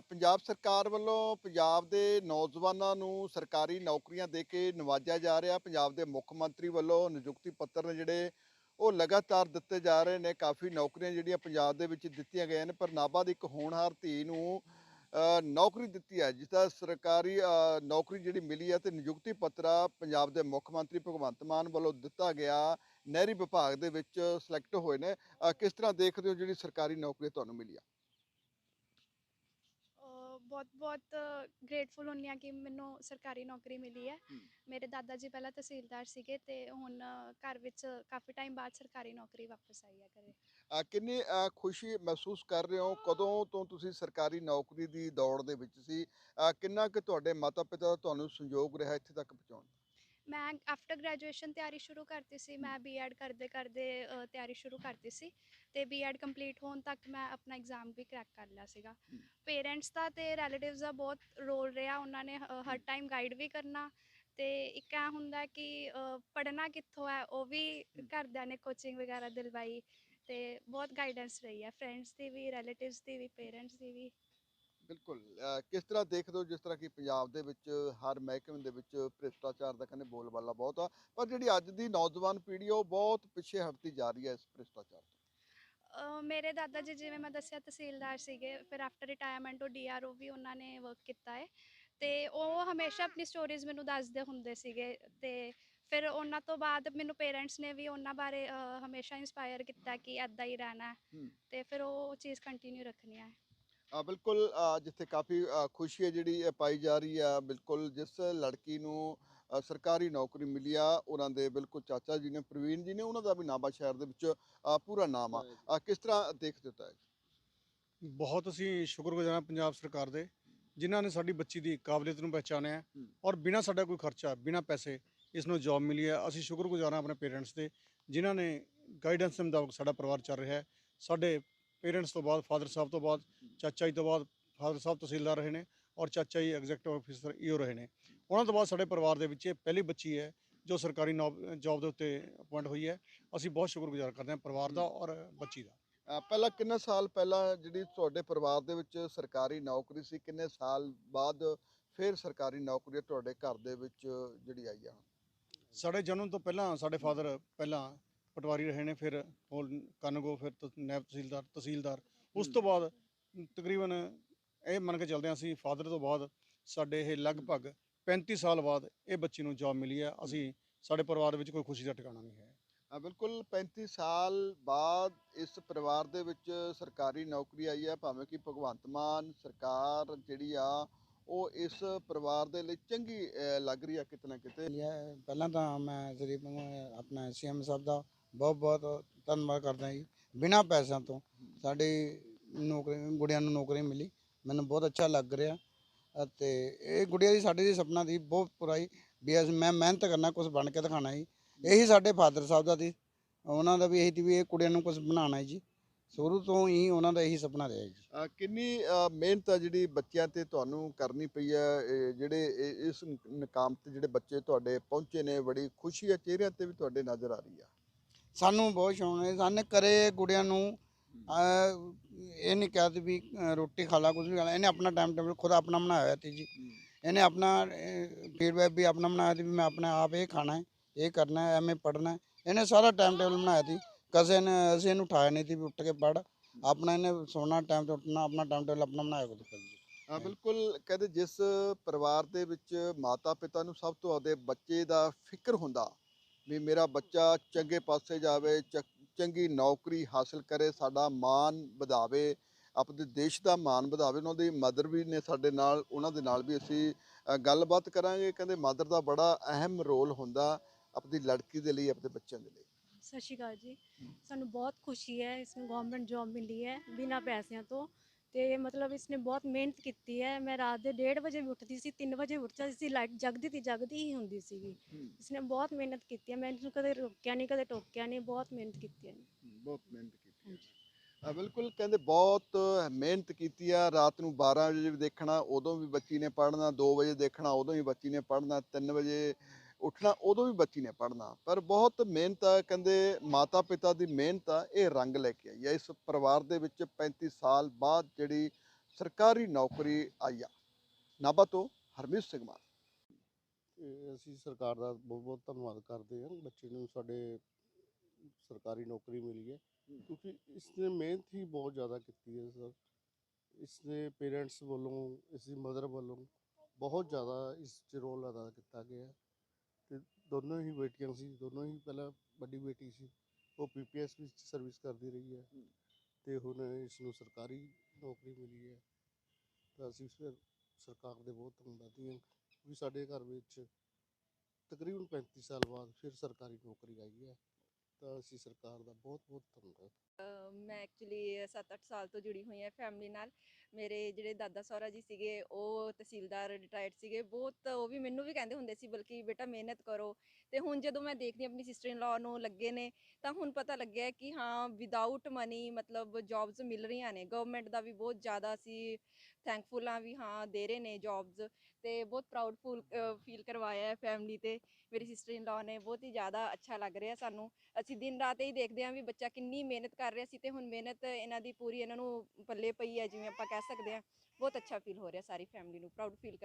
ਪੰਜਾਬ ਸਰਕਾਰ ਵੱਲੋਂ ਪੰਜਾਬ ਦੇ ਨੌਜਵਾਨਾਂ ਨੂੰ ਸਰਕਾਰੀ ਨੌਕਰੀਆਂ ਦੇ ਕੇ ਨਵਾਜਿਆ ਜਾ ਰਿਹਾ। ਪੰਜਾਬ ਦੇ ਮੁੱਖ ਮੰਤਰੀ ਵੱਲੋਂ ਨਿਯੁਕਤੀ ਪੱਤਰ ਨੇ ਜਿਹੜੇ ਉਹ ਲਗਾਤਾਰ ਦਿੱਤੇ ਜਾ ਰਹੇ ਨੇ। ਕਾਫੀ ਨੌਕਰੀਆਂ ਜਿਹੜੀਆਂ ਪੰਜਾਬ ਦੇ ਵਿੱਚ ਦਿੱਤੀਆਂ ਗਈਆਂ ਨੇ, ਪਰ ਨਾਭਾ ਦੀ ਇੱਕ ਹੋਣਹਾਰ ਧੀ ਨੂੰ ਨੌਕਰੀ ਦਿੱਤੀ ਹੈ, ਜਿਸ ਦਾ ਸਰਕਾਰੀ ਨੌਕਰੀ ਜਿਹੜੀ ਮਿਲੀ ਹੈ ਤੇ ਨਿਯੁਕਤੀ ਪੱਤਰਾ ਪੰਜਾਬ ਦੇ ਮੁੱਖ ਮੰਤਰੀ ਭਗਵੰਤ ਮਾਨ ਵੱਲੋਂ ਦਿੱਤਾ ਗਿਆ। ਨਹਿਰੀ ਵਿਭਾਗ ਦੇ ਵਿੱਚ ਸਿਲੈਕਟ ਹੋਏ ਨੇ। ਕਿਸ ਤਰ੍ਹਾਂ ਦੇਖਦੇ ਹੋ ਜਿਹੜੀ ਸਰਕਾਰੀ ਨੌਕਰੀ ਤੁਹਾਨੂੰ ਮਿਲੀ ਆ? ਬਹੁਤ ਬਹੁਤ ਗ੍ਰੇਟਫੁਲ ਹੁੰਨੀ ਆ ਕਿ ਮੈਨੂੰ ਸਰਕਾਰੀ ਨੌਕਰੀ ਮਿਲੀ ਹੈ। ਮੇਰੇ ਦਾਦਾ ਜੀ ਪਹਿਲਾਂ ਤਹਿਸੀਲਦਾਰ ਸੀਗੇ ਤੇ ਹੁਣ ਘਰ ਵਿੱਚ ਕਾਫੀ ਟਾਈਮ ਬਾਅਦ ਸਰਕਾਰੀ ਨੌਕਰੀ ਵਾਪਸ ਆਈ ਹੈ ਘਰੇ ਅ, ਕਿੰਨੀ ਅ, ਖੁਸ਼ੀ ਮਹਿਸੂਸ ਕਰ ਰਹੇ ਹੋ ਕਦੋਂ ਤੋਂ ਤੁਸੀਂ ਸਰਕਾਰੀ ਨੌਕਰੀ ਦੀ ਦੌੜ ਦੇ ਵਿੱਚ ਸੀ ਅ, ਕਿੰਨਾ ਕਿ ਤੁਹਾਡੇ ਮਾਤਾ ਪਿਤਾ ਦਾ ਤੁਹਾਨੂੰ ਸੰਯੋਗ ਰਿਹਾ ਇੱਥੇ ਤੱਕ ਪਹੁੰਚਾਉਣ ਦਾ? ਮੈਂ ਆਫਟਰ ਗ੍ਰੈਜੂਏਸ਼ਨ ਤਿਆਰੀ ਸ਼ੁਰੂ ਕਰਤੀ ਸੀ ਮੈਂ ਬੀਐਡ ਕਰਦੇ ਕਰਦੇ ਅ, ਤਿਆਰੀ ਸ਼ੁਰੂ ਕਰਤੀ ਸੀ ਤੇ ਬੀਐਡ ਕੰਪਲੀਟ ਹੋਣ ਤੱਕ ਮੈਂ ਆਪਣਾ ਐਗਜ਼ਾਮ ਵੀ ਕ੍ਰੈਕ ਕਰ ਲਿਆ ਸੀਗਾ। ਪੇਰੈਂਟਸ ਦਾ ਤੇ ਰਿਲੇਟਿਵਸ ਦਾ ਬਹੁਤ ਰੋਲ ਰਿਹਾ ਉਹਨਾਂ ਨੇ ਅ, ਹਰ ਟਾਈਮ ਗਾਈਡ ਵੀ ਕਰਨਾ ਤੇ ਇੱਕ ਐ ਹੁੰਦਾ ਕਿ ਪੜਨਾ ਕਿੱਥੋਂ ਹੈ ਉਹ ਵੀ ਘਰਦਿਆਂ ਨੇ ਕੋਚਿੰਗ ਵਗੈਰਾ ਦਿਲਵਾਈ ਤੇ ਬਹੁਤ ਗਾਈਡੈਂਸ ਰਹੀ ਹੈ ਫਰੈਂਡਸ ਦੀ ਵੀ ਰਿਲੇਟਿਵਸ ਦੀ ਵੀ ਪੇਰੈਂਟਸ ਦੀ ਵੀ। ਬਿਲਕੁਲ ਕਿਸ ਤਰ੍ਹਾਂ ਦੇਖਦੇ ਹੋ ਜਿਸ ਤਰ੍ਹਾਂ ਕਿ ਪੰਜਾਬ ਦੇ ਵਿੱਚ ਹਰ ਮਹਿਕਮੇ ਦੇ ਵਿੱਚ ਭ੍ਰਿਸ਼ਟਾਚਾਰ ਦਾ ਕਹਿੰਦੇ ਬੋਲਬਾਲਾ ਬਹੁਤ ਆ ਪਰ ਜਿਹੜੀ ਅੱਜ ਦੀ ਨੌਜਵਾਨ ਪੀੜ੍ਹੀ ਉਹ ਬਹੁਤ ਪਿੱਛੇ ਹਟਦੀ ਜਾ ਰਹੀ ਹੈ ਇਸ ਭ੍ਰਿਸ਼ਟਾਚਾਰ ਤੋਂ ਮੇਰੇ ਦਾਦਾ ਜੀ ਜਿਵੇਂ ਮੈਂ ਦੱਸਿਆ ਤਹਿਸੀਲਦਾਰ ਸੀਗੇ ਫਿਰ ਆਫਟਰ ਰਿਟਾਇਰਮੈਂਟ ਉਹ ਡੀਆਰਓ ਵੀ ਉਹਨਾਂ ਨੇ ਵਰਕ ਕੀਤਾ ਹੈ ਤੇ ਉਹ ਹਮੇਸ਼ਾ ਆਪਣੀ ਸਟੋਰੀਜ਼ ਮੈਨੂੰ ਦੱਸਦੇ ਹੁੰਦੇ ਸੀਗੇ ਤੇ ਫਿਰ ਉਹਨਾਂ ਤੋਂ ਬਾਅਦ ਮੈਨੂੰ ਪੇਰੈਂਟਸ ਨੇ ਵੀ ਉਹਨਾਂ ਬਾਰੇ ਅ, ਹਮੇਸ਼ਾ ਇਨਸਪਾਇਰ ਕੀਤਾ ਕਿ ਐਦਾਂ ਹੀ ਰਹਿਣਾ ਹੈ। ਤੇ ਫਿਰ ਉਹ ਚੀਜ਼ ਕੰਟੀਨਿਊ ਰੱਖਣੀ ਹੈ ਬਿਲਕੁਲ ਜਿੱਥੇ ਕਾਫੀ ਖੁਸ਼ੀ ਹੈ ਜਿਹੜੀ ਪਾਈ ਜਾ ਰਹੀ ਆ ਬਿਲਕੁਲ ਜਿਸ ਲੜਕੀ ਨੂੰ ਸਰਕਾਰੀ ਨੌਕਰੀ ਮਿਲੀ ਆ ਉਹਨਾਂ ਦੇ ਬਿਲਕੁਲ ਚਾਚਾ ਜੀ ਨੇ ਪ੍ਰਵੀਨ ਜੀ ਨੇ ਉਹਨਾਂ ਦਾ ਵੀ ਨਾਭਾ ਸ਼ਹਿਰ ਦੇ ਵਿੱਚ ਪੂਰਾ ਨਾਮ ਆ। ਕਿਸ ਤਰ੍ਹਾਂ ਦੇਖ ਦਿੱਤਾ ਹੈ? ਬਹੁਤ ਅਸੀਂ ਸ਼ੁਕਰਗੁਜ਼ਾਰ ਹਾਂ ਪੰਜਾਬ ਸਰਕਾਰ ਦੇ ਜਿਨ੍ਹਾਂ ਨੇ ਸਾਡੀ ਬੱਚੀ ਦੀ ਕਾਬਲੀਅਤ ਨੂੰ ਹੂੰ। ਔਰ ਬਿਨਾਂ ਸਾਡਾ ਕੋਈ ਖਰਚਾ ਬਿਨਾਂ ਪੈਸੇ ਇਸ ਨੂੰ ਜੌਬ ਮਿਲੀ ਹੈ। ਅਸੀਂ ਸ਼ੁਕਰਗੁਜ਼ਾਰ ਹਾਂ ਆਪਣੇ ਪੇਰੈਂਟਸ ਦੇ ਜਿਨ੍ਹਾਂ ਨੇ ਗਾਈਡੈਂਸ ਦੇ ਮੁਤਾਬਕ ਸਾਡਾ ਪਰਿਵਾਰ ਚੱਲ ਰਿਹਾ ਹੈ। ਸਾਡੇ ਪੇਰੈਂਟਸ ਤੋਂ ਬਾਅਦ ਫਾਦਰ ਸਾਹਿਬ ਤੋਂ ਬਾਅਦ ਚਾਚਾ ਜੀ ਤੋਂ ਬਾਅਦ ਫਾਦਰ ਸਾਹਿਬ ਤਹਿਸੀਲਦਾਰ ਰਹੇ ਨੇ ਔਰ ਚਾਚਾ ਜੀ ਐਗਜ਼ੈਕਟਿਵ ਆਫੀਸਰ ਈਓ ਰਹੇ ਨੇ। ਉਹਨਾਂ ਤੋਂ ਬਾਅਦ ਸਾਡੇ ਪਰਿਵਾਰ ਦੇ ਵਿੱਚ ਇਹ ਪਹਿਲੀ ਬੱਚੀ ਹੈ ਜੋ ਸਰਕਾਰੀ ਜੌਬ ਦੇ ਉੱਤੇ ਅਪਾਇੰਟ ਹੋਈ ਹੈ। ਅਸੀਂ ਬਹੁਤ ਸ਼ੁਕਰਗੁਜ਼ਾਰ ਕਰਦੇ ਹਾਂ ਪਰਿਵਾਰ ਦਾ ਔਰ ਬੱਚੀ ਦਾ। ਪਹਿਲਾਂ ਕਿੰਨੇ ਸਾਲ ਪਹਿਲਾਂ ਜਿਹੜੀ ਤੁਹਾਡੇ ਪਰਿਵਾਰ ਦੇ ਵਿੱਚ ਸਰਕਾਰੀ ਨੌਕਰੀ ਸੀ ਕਿੰਨੇ ਸਾਲ ਬਾਅਦ ਫਿਰ ਸਰਕਾਰੀ ਨੌਕਰੀ ਤੁਹਾਡੇ ਘਰ ਦੇ ਵਿੱਚ ਜਿਹੜੀ ਆਈ ਆ ਸਾਡੇ ਜਨਮ ਤੋਂ ਪਹਿਲਾਂ ਸਾਡੇ ਫਾਦਰ ਪਹਿਲਾਂ ਪਟਵਾਰੀ ਰਹੇ ਨੇ ਫਿਰ ਕਨਗੋ ਫਿਰ ਨਾਇਬ ਤਹਿਸੀਲਦਾਰ ਤਹਿਸੀਲਦਾਰ। ਉਸ ਤੋਂ ਬਾਅਦ ਤਕਰੀਬਨ ਇਹ ਮੰਨ ਕੇ ਚੱਲਦੇ ਹਾਂ ਅਸੀਂ ਫਾਦਰ ਤੋਂ ਬਾਅਦ ਸਾਡੇ ਇਹ ਲਗਭਗ 35 ਸਾਲ ਬਾਅਦ ਇਹ ਬੱਚੀ ਨੂੰ ਜੌਬ ਮਿਲੀ ਹੈ। ਅਸੀਂ ਸਾਡੇ ਪਰਿਵਾਰ ਵਿੱਚ ਕੋਈ ਖੁਸ਼ੀ ਦਾ ਟਿਕਾਣਾ ਨਹੀਂ ਹੈ। ਅ, ਬਿਲਕੁਲ 35 ਸਾਲ ਬਾਅਦ ਇਸ ਪਰਿਵਾਰ ਦੇ ਵਿੱਚ ਸਰਕਾਰੀ ਨੌਕਰੀ ਆਈ ਹੈ ਭਾਵੇਂ ਕਿ ਭਗਵੰਤ ਮਾਨ ਸਰਕਾਰ ਜਿਹੜੀ ਆ ਉਹ ਇਸ ਪਰਿਵਾਰ ਦੇ ਲਈ ਚੰਗੀ ਲੱਗ ਰਹੀ ਆ ਕਿਤੇ ਨਾ ਕਿਤੇ। ਲਿਆ ਹੈ। ਪਹਿਲਾਂ ਤਾਂ ਮੈਂ ਤਕਰੀਬਨ ਆਪਣਾ ਸੀਐਮ ਸਾਹਿਬ ਦਾ ਬਹੁਤ ਬਹੁਤ ਧੰਨਵਾਦ ਕਰਦਾ ਜੀ। ਬਿਨਾਂ ਪੈਸਿਆਂ ਤੋਂ ਸਾਡੀ ਨੌਕਰੀ ਗੁੜੀਆਂ ਨੂੰ ਨੌਕਰੀ ਮਿਲੀ। ਮੈਨੂੰ ਬਹੁਤ ਅੱਛਾ ਲੱਗ ਰਿਹਾ ਅਤੇ ਇਹ ਗੁੜੀਆ ਦੀ ਸਾਡੇ ਦੀ ਸੁਪਨਾ ਦੀ ਬਹੁਤ ਪੁਰਾਈ ਵੀ ਅਸੀਂ ਮੈਂ ਮਿਹਨਤ ਕਰਨਾ ਕੁਝ ਬਣ ਕੇ ਦਿਖਾਣਾ ਜੀ। ਇਹੀ ਸਾਡੇ ਫਾਦਰ ਸਾਹਿਬ ਦਾ ਸੀ ਉਹਨਾਂ ਦਾ ਵੀ ਇਹੀ ਸੀ ਵੀ ਇਹ ਕੁੜੀਆਂ ਨੂੰ ਕੁਝ ਬਣਾਉਣਾ ਹੈ ਜੀ। ਸ਼ੁਰੂ ਤੋਂ ਹੀ ਉਹਨਾਂ ਦਾ ਇਹੀ ਸੁਪਨਾ ਰਿਹਾ ਜੀ। ਕਿੰਨੀ ਮਿਹਨਤ ਆ ਜਿਹੜੀ ਬੱਚਿਆਂ ਤੇ ਤੁਹਾਨੂੰ ਕਰਨੀ ਪਈ ਹੈ ਇਹ ਜਿਹੜੇ ਇਸ ਨਕਾਮ ਤੇ ਜਿਹੜੇ ਬੱਚੇ ਤੁਹਾਡੇ ਪਹੁੰਚੇ ਨੇ ਬੜੀ ਖੁਸ਼ੀ ਆ ਚਿਹਰਿਆਂ ਤੇ ਵੀ ਤੁਹਾਡੇ ਨਜ਼ਰ ਆ ਰਹੀ ਆ। ਸਾਨੂੰ ਬਹੁਤ ਸ਼ੌਂਕ ਹੈ ਸਾਨੂੰ ਕਰੇ ਗੁੜੀਆਂ ਨੂੰ ਇਹ ਨਹੀਂ ਕਹਿ ਵੀ ਰੋਟੀ ਖਾ ਲਾ ਕੁਝ ਵੀ ਖਾ ਲਾ। ਇਹਨੇ ਆਪਣਾ ਟਾਈਮ ਟੇਬਲ ਖੁਦ ਆਪਣਾ ਬਣਾਇਆ ਹੋਇਆ ਸੀ ਜੀ। ਇਹਨੇ ਆਪਣਾ ਫੀਡਬੈਕ ਵੀ ਆਪਣਾ ਬਣਾਇਆ ਸੀ ਵੀ ਮੈਂ ਆਪਣੇ ਆਪ ਇਹ ਖਾਣਾ ਹੈ ਇਹ ਕਰਨਾ ਹੈ ਐਵੇਂ ਪੜਨਾ ਇਹਨੇ ਸਾਰਾ ਟਾਈਮ ਟੇਬਲ ਬਣਾਇਆ ਸੀ। ਕਿਸੇ ਨੇ ਅਸੀਂ ਇਹਨੂੰ ਉਠਾਇਆ ਨਹੀਂ ਸੀ ਵੀ ਉੱਠ ਕੇ ਪੜ ਆਪਣਾ ਇਹਨੇ ਸੋਣਾ ਟਾਈਮ ਤੇ ਉੱਠਣਾ ਆਪਣਾ ਟਾਈਮ ਟੇਬਲ ਆਪਣਾ ਬਣਾਇਆ ਖੁਦ ਕਰ ਜੀ ਹਾਂ ਬਿਲਕੁਲ ਕਹਿੰਦੇ ਜਿਸ ਪਰਿਵਾਰ ਦੇ ਵਿੱਚ ਮਾਤਾ ਪਿਤਾ ਨੂੰ ਸਭ ਤੋਂ ਆਪਦੇ ਬੱਚੇ ਦਾ ਫਿਕਰ ਹੁੰਦਾ ਵੀ ਮੇਰਾ ਬੱਚਾ ਚੰਗੇ ਪਾਸੇ ਜਾਵੇ ਚੰਗੀ ਨੌਕਰੀ ਹਾਸਲ ਕਰੇ, ਸਾਡਾ ਮਾਣ ਵਧਾਵੇ, ਆਪਣੇ ਦੇਸ਼ ਦਾ ਮਾਣ ਵਧਾਵੇ, ਉਹਨਾਂ ਦੀ ਮਦਰ ਵੀ ਨੇ ਸਾਡੇ ਨਾਲ, ਉਹਨਾਂ ਦੇ ਨਾਲ ਵੀ ਅਸੀਂ ਗੱਲਬਾਤ ਕਰਾਂਗੇ। ਕਹਿੰਦੇ ਮਦਰ ਦਾ ਬੜਾ ਅਹਿਮ ਰੋਲ ਹੁੰਦਾ ਆਪਣੀ ਲੜਕੀ ਦੇ ਲਈ, ਆਪਣੇ ਬੱਚਿਆਂ ਦੇ ਲਈ। ਸਤਿ ਸ਼੍ਰੀ ਅਕਾਲ ਜੀ। ਸਾਨੂੰ ਬਹੁਤ ਖੁਸ਼ੀ ਹੈ, ਇਸ ਨੂੰ ਗਵਰਨਮੈਂਟ ਜੌਬ ਮਿਲੀ ਹੈ, ਬਿਨਾਂ ਪੈਸਿਆਂ ਤੋਂ। ਤੇ ਮਤਲਬ ਇਸਨੇ ਬਹੁਤ ਮਿਹਨਤ ਕੀਤੀ ਹੈ। ਮੈਂ ਰਾਤ ਦੇ 1:30 ਵਜੇ ਵੀ ਉੱਠਦੀ ਸੀ 3 ਵਜੇ ਉੱਠ ਜਾਂਦੀ ਸੀ ਲਾਈਟ ਜਗਦੀ ਤੀ ਜਗਦੀ ਹੀ ਹੁੰਦੀ ਸੀਗੀ। ਇਸਨੇ ਬਹੁਤ ਮਿਹਨਤ ਕੀਤੀ ਹੈ। ਮੈਂ ਇਸਨੂੰ ਕਦੇ ਰੋਕਿਆ ਨਹੀਂ ਕਦੇ ਟੋਕਿਆ ਨਹੀਂ ਬਹੁਤ ਮਿਹਨਤ ਕੀਤੀ ਹੈ। ਬਹੁਤ ਮਿਹਨਤ ਕੀਤੀ ਆ ਬਿਲਕੁਲ ਕਹਿੰਦੇ ਬਹੁਤ ਮਿਹਨਤ ਕੀਤੀ ਆ। ਰਾਤ ਨੂੰ 12 ਵਜੇ ਵੀ ਦੇਖਣਾ ਉਦੋਂ ਵੀ ਬੱਚੀ ਨੇ ਪੜ੍ਹਨਾ 2 ਵਜੇ ਦੇਖਣਾ ਉਦੋਂ ਵੀ ਬੱਚੀ ਨੇ ਪੜ੍ਹਨਾ 3 ਵਜੇ ਉੱਠਣਾ ਉਦੋਂ ਵੀ ਬੱਚੀ ਨੇ ਪੜ੍ਹਨਾ। ਪਰ ਬਹੁਤ ਮਿਹਨਤ ਆ ਕਹਿੰਦੇ ਮਾਤਾ ਪਿਤਾ ਦੀ ਮਿਹਨਤ ਆ ਇਹ ਰੰਗ ਲੈ ਕੇ ਆਈ ਆ। ਇਸ ਪਰਿਵਾਰ ਦੇ ਵਿੱਚ 35 ਸਾਲ ਬਾਅਦ ਜਿਹੜੀ ਸਰਕਾਰੀ ਨੌਕਰੀ ਆਈ ਆ। ਨਾਭਾ ਤੋਂ ਹਰਮੀਤ ਸਿੰਘ ਮਾਨ। ਅਸੀਂ ਸਰਕਾਰ ਦਾ ਬਹੁਤ ਬਹੁਤ ਧੰਨਵਾਦ ਕਰਦੇ ਹਾਂ। ਬੱਚੇ ਨੂੰ ਸਾਡੇ ਸਰਕਾਰੀ ਨੌਕਰੀ ਮਿਲੀ ਹੈ। ਕਿਉਂਕਿ ਇਸਨੇ ਮਿਹਨਤ ਹੀ ਬਹੁਤ ਜ਼ਿਆਦਾ ਕੀਤੀ ਹੈ ਸਰ। ਇਸਦੇ ਪੇਰੈਂਟਸ ਵੱਲੋਂ ਇਸ ਦੀ ਮਦਰ ਵੱਲੋਂ ਬਹੁਤ ਜ਼ਿਆਦਾ ਇਸ 'ਚ ਰੋਲ ਅਦਾ ਕੀਤਾ ਗਿਆ। ਹੈ ਤੇ ਦੋਨੋਂ ਹੀ ਬੇਟੀਆਂ ਸੀ ਦੋਨੋਂ ਹੀ ਪਹਿਲਾਂ ਵੱਡੀ ਬੇਟੀ ਸੀ ਉਹ ਪੀਪੀਐਸ ਵਿੱਚ ਸਰਵਿਸ ਕਰਦੀ ਰਹੀ ਹੈ ਤੇ ਹੁਣ ਇਸ ਨੂੰ ਸਰਕਾਰੀ ਨੌਕਰੀ ਮਿਲੀ ਹੈ। ਤਾਂ ਅਸੀਂ ਫਿਰ ਸਰਕਾਰ ਦੇ ਬਹੁਤ ਧੰਨਵਾਦੀ ਹਾਂ ਵੀ ਸਾਡੇ ਘਰ ਵਿੱਚ ਤਕਰੀਬਨ 35 ਸਾਲ ਬਾਅਦ ਫਿਰ ਸਰਕਾਰੀ ਨੌਕਰੀ ਆਈ ਹੈ। ਤਾਂ ਅਸੀਂ ਸਰਕਾਰ ਦਾ ਬਹੁਤ ਬਹੁਤ ਧੰਨਵਾਦ ਮੈਂ ਐਕਚੁਅਲੀ 7-8 ਸਾਲ ਤੋਂ ਜੁੜੀ ਹੋਈ ਹਾਂ ਫੈਮਿਲੀ ਨਾਲ। ਮੇਰੇ ਜਿਹੜੇ ਦਾਦਾ ਸਹੁਰਾ ਜੀ ਸੀਗੇ, ਉਹ ਤਹਿਸੀਲਦਾਰ ਰਿਟਾਇਰਡ ਸੀਗੇ, ਬਹੁਤ ਉਹ ਵੀ ਮੈਨੂੰ ਵੀ ਕਹਿੰਦੇ ਹੁੰਦੇ ਸੀ, ਬਲਕਿ ਬੇਟਾ ਮਿਹਨਤ ਕਰੋ। ਤੇ ਹੁਣ ਜਦੋਂ ਮੈਂ ਦੇਖਦੀ ਆਪਣੀ ਸਿਸਟਰ ਇਨ ਲਾਅ ਨੂੰ ਲੱਗੇ ਨੇ, ਤਾਂ ਹੁਣ ਪਤਾ ਲੱਗਿਆ ਕਿ ਹਾਂ ਵਿਦਆਊਟ ਮਨੀ ਮਤਲਬ ਜੌਬਸ ਮਿਲ ਰਹੀਆਂ ਨੇ। ਗਵਰਨਮੈਂਟ ਦਾ ਵੀ ਬਹੁਤ ਜ਼ਿਆਦਾ ਅਸੀਂ ਥੈਂਕਫੁਲ ਹਾਂ ਵੀ ਹਾਂ, ਦੇ ਰਹੇ ਨੇ ਜੌਬਸ ਤੇ ਬਹੁਤ ਪ੍ਰਾਊਡ ਫੂਲ ਫੀਲ ਕਰਵਾਇਆ ਹੈ ਫੈਮਿਲੀ ਤੇ। ਮੇਰੀ ਸਿਸਟਰ ਇਨ ਲਾਅ ਨੇ ਬਹੁਤ ਹੀ ਜ਼ਿਆਦਾ ਅੱਛਾ ਲੱਗ ਰਿਹਾ ਸਾਨੂੰ। ਅਸੀਂ ਦਿਨ ਰਾਤ ਹੀ ਦੇਖਦੇ ਹਾਂ ਵੀ ਬੱਚਾ ਕਿੰਨੀ ਮਿਹਨਤ ਕਰ ਰਿਹਾ ਸੀ ਤੇ ਹੁਣ ਮਿਹਨਤ ਇਹਨਾਂ ਦੀ ਪੂਰੀ ਇਹਨਾਂ ਨੂੰ ਪੱਲੇ ਪਈ ਹੈ, ਜਿਵੇਂ ਆਪਾਂ ਕਹਿ ਸਕਦੇ ਹਾਂ ਬਹੁਤ ਅੱਛਾ ਫੀਲ ਹੋ ਰਿਹਾ ਸਾਰੀ ਫੈਮਿਲੀ ਨੂੰ ਪ੍ਰਾਊਡ ਫੀਲ